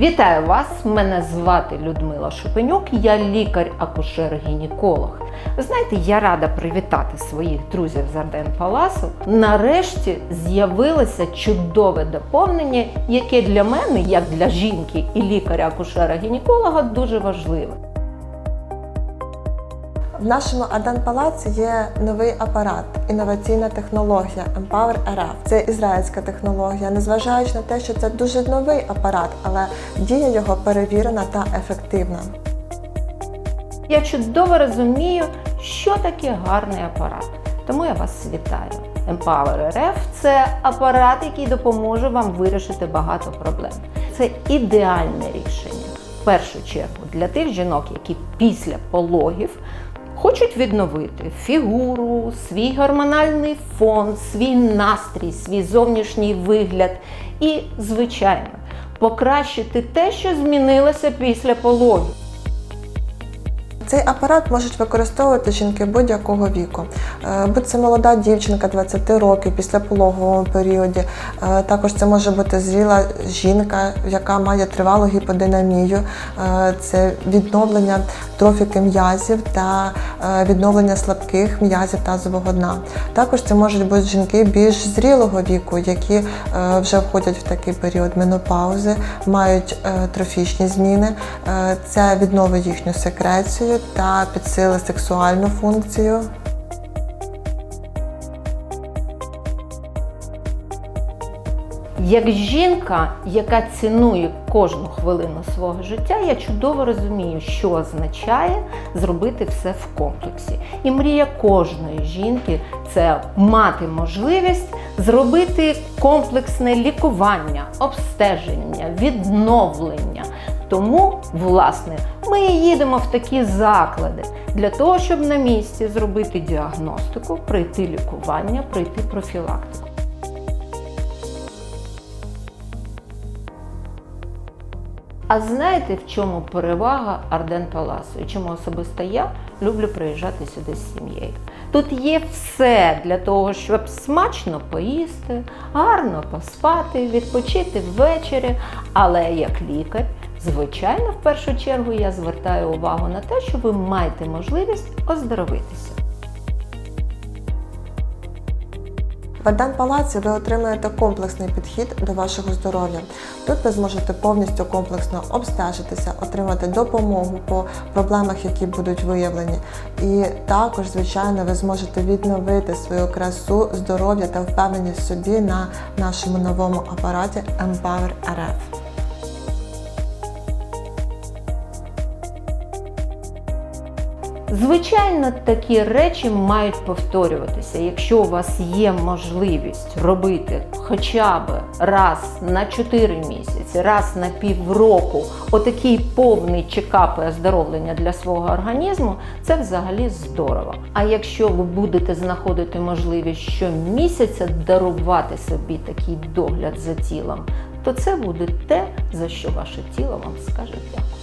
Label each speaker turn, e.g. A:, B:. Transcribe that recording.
A: Вітаю вас! Мене звати Людмила Шупенюк, я лікар-акушер-гінеколог. Знаєте, я рада привітати своїх друзів з Арден Паласу. Нарешті з'явилося чудове доповнення, яке для мене, як для жінки і лікаря-акушера-гінеколога, дуже важливе.
B: В нашому Адан Палаці є новий апарат, інноваційна технологія Empower RF. Це ізраїльська технологія, незважаючи на те, що це дуже новий апарат, але дія його перевірена та ефективна.
A: Я чудово розумію, що таке гарний апарат. Тому я вас вітаю. Empower RF – це апарат, який допоможе вам вирішити багато проблем. Це ідеальне рішення в першу чергу для тих жінок, які після пологів хочуть відновити фігуру, свій гормональний фон, свій настрій, свій зовнішній вигляд і, звичайно, покращити те, що змінилося після пологів.
B: Цей апарат можуть використовувати жінки будь-якого віку. Е, Будь це молода дівчинка 20 років після пологового періоді. Е, Також це може бути зріла жінка, яка має тривалу гіподинамію. Е, Це відновлення трофіки м'язів та відновлення слабких м'язів тазового дна. Також це можуть бути жінки більш зрілого віку, які е, вже входять в такий період менопаузи, мають е, трофічні зміни. Е, Це відновить їхню секрецію та підсилить сексуальну функцію.
A: Як жінка, яка цінує кожну хвилину свого життя, я чудово розумію, що означає зробити все в комплексі. І мрія кожної жінки це мати можливість зробити комплексне лікування, обстеження, відновлення. Тому, власне, ми їдемо в такі заклади для того, щоб на місці зробити діагностику, пройти лікування, пройти профілактику. А знаєте, в чому перевага Арден Паласу? І чому особисто я люблю приїжджати сюди з сім'єю? Тут є все для того, щоб смачно поїсти, гарно поспати, відпочити ввечері. Але як лікар, звичайно, в першу чергу я звертаю увагу на те, що ви маєте можливість оздоровитися.
B: В Ардан Палаці ви отримаєте комплексний підхід до вашого здоров'я. Тут ви зможете повністю комплексно обстежитися, отримати допомогу по проблемах, які будуть виявлені. І також, звичайно, ви зможете відновити свою красу, здоров'я та впевненість в собі на нашому новому апараті Empower RF.
A: Звичайно, такі речі мають повторюватися. Якщо у вас є можливість робити хоча б раз на 4 місяці, раз на півроку отакий повний чекап і оздоровлення для свого організму, це взагалі здорово. А якщо ви будете знаходити можливість щомісяця дарувати собі такий догляд за тілом, то це буде те, за що ваше тіло вам скаже дякую.